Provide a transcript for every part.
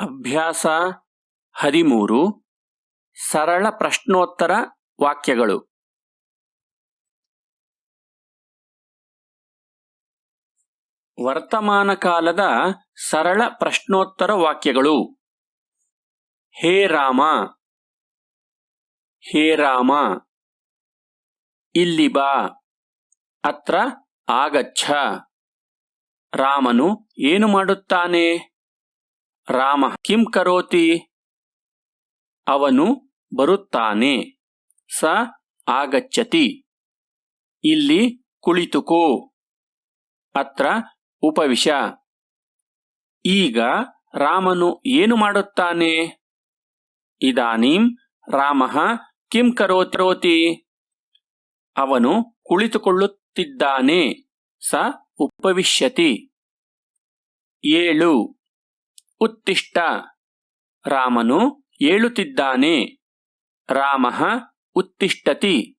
ಅಭ್ಯಾಸ ಹದಿಮೂರು ಸರಳ ಪ್ರಶ್ನೋತ್ತರ ವಾಕ್ಯಗಳು. ವರ್ತಮಾನ ಕಾಲದ ಸರಳ ಪ್ರಶ್ನೋತ್ತರ ವಾಕ್ಯಗಳು. ಹೇ ರಾಮ. ಹೇ ರಾಮ. ಇಲ್ಲಿ ಬಾ. ಅತ್ರ ಆಗಚ್ಛ. ರಾಮನು ಏನು ಮಾಡುತ್ತಾನೆ? ರಾಮ. ಕಿಂ ಕರೋತಿ? ಅವನು ಬರುತ್ತಾನೆ. ಸ ಆಗಚ್ಚತಿ. ಇಲ್ಲಿ ಕುಳಿತುಕೋ. ಅತ್ರ ಉಪವಿಶ. ಈಗ ರಾಮನು ಏನು ಮಾಡುತ್ತಾನೆ? ಇದಾನೀಂ ರಾಮ ಕಿಂ ಕರೋತಿ? ಅವನು ಕುಳಿತುಕೊಳ್ಳುತ್ತಿದ್ದಾನೆ. ಸ ಉಪವಿಶ್ಯತಿ. ಏಳು. ಉತ್ತಿಷ್ಟ. ರಾಮನು ಏಳುತ್ತಿದ್ದಾನೆ. ರಾಮ ಉತ್ತಿಷ್ಟತಿ.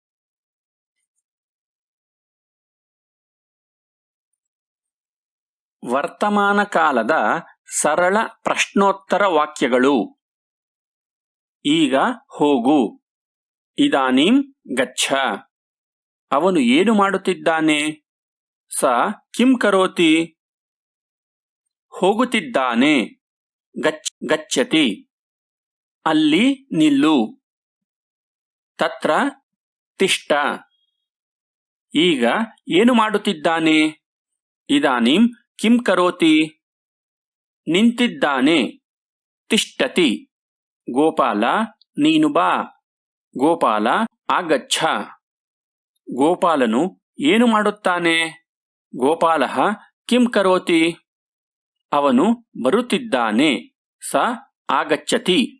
ವರ್ತಮಾನ ಕಾಲದ ಸರಳ ಪ್ರಶ್ನೋತ್ತರ ವಾಕ್ಯಗಳು. ಈಗ ಹೋಗು. ಇದಾನೀಂ ಗಚ್ಚ ಅವನು ಏನು ಮಾಡುತ್ತಿದ್ದಾನೆ? ಸ ಕಿಂ ಕರೋತಿ. ಹೋಗುತ್ತಿದ್ದಾನೆ. ಗಚ್, ಗಚ್ಚತಿ. ಅಲ್ಲಿ ನಿಲ್ಲು. ತತ್ರ ತಿಷ್ಟ. ಈಗ ಏನು ಮಾಡುತ್ತಿದ್ದಾನೆ? ಇದಾನಿಂ ಕಿಂ ಕರೋತಿ. ನಿಂತಿದ್ದಾನೆ. ತಿಷ್ಟತಿ. ಗೋಪಾಲ, ನೀನು ಬಾ. ಗೋಪಾಲ, ಆಗಚ್ಛ. ಗೋಪಾಲನು ಏನು ಮಾಡುತ್ತಾನೆ? ಗೋಪಾಲ ಕಿಂ ಕರೋತಿ. ಅವನು ಬರುತ್ತಿದ್ದಾನೆ. ಸ ಆಗಚ್ಚತಿ.